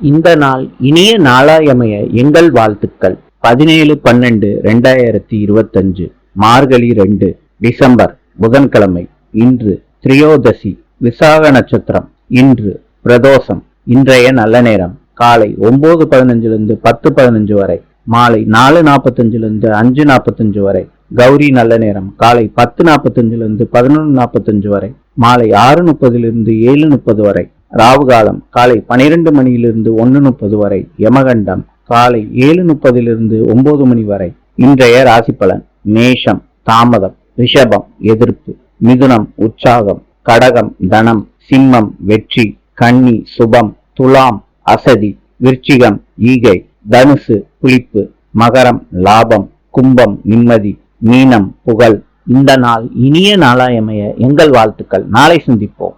இந்த நாள் இனிய நாளாயமைய எங்கள் வாழ்த்துக்கள். பதினேழு பன்னெண்டு ரெண்டாயிரத்தி இருபத்தஞ்சு மார்கழி ரெண்டு டிசம்பர் புதன்கிழமை இன்று திரியோதசி விசாக நட்சத்திரம் இன்று பிரதோஷம் இன்றைய நல்ல நேரம் காலை ஒன்பது பதினஞ்சுலேருந்து பத்து பதினஞ்சு வரை மாலை நாலு நாற்பத்தஞ்சுலேருந்து அஞ்சு நாற்பத்தஞ்சு வரை கௌரி நல்ல நேரம் காலை பத்து நாற்பத்தஞ்சுலேருந்து பதினொன்று நாற்பத்தஞ்சு வரை மாலை ஆறு முப்பதிலிருந்து ஏழு முப்பது வரை. ராவு காலம் காலை பனிரெண்டு மணியிலிருந்து ஒன்று முப்பது வரை யமகண்டம் காலை ஏழு முப்பதிலிருந்து ஒன்பது மணி வரை இன்றைய ராசி பலன் மேஷம் தாமதம் ரிஷபம் எதிர்ப்பு மிதுனம் உற்சாகம் கடகம் தனம் சிம்மம் வெற்றி கன்னி சுபம் துலாம் அசதி விருச்சிகம் ஈகை தனுசு புளிப்பு மகரம் லாபம் கும்பம் நிம்மதி மீனம் புகழ். இந்த நாள் இனிய நாளாயமைய எங்கள் வாழ்த்துக்கள். நாளை சந்திப்போம்.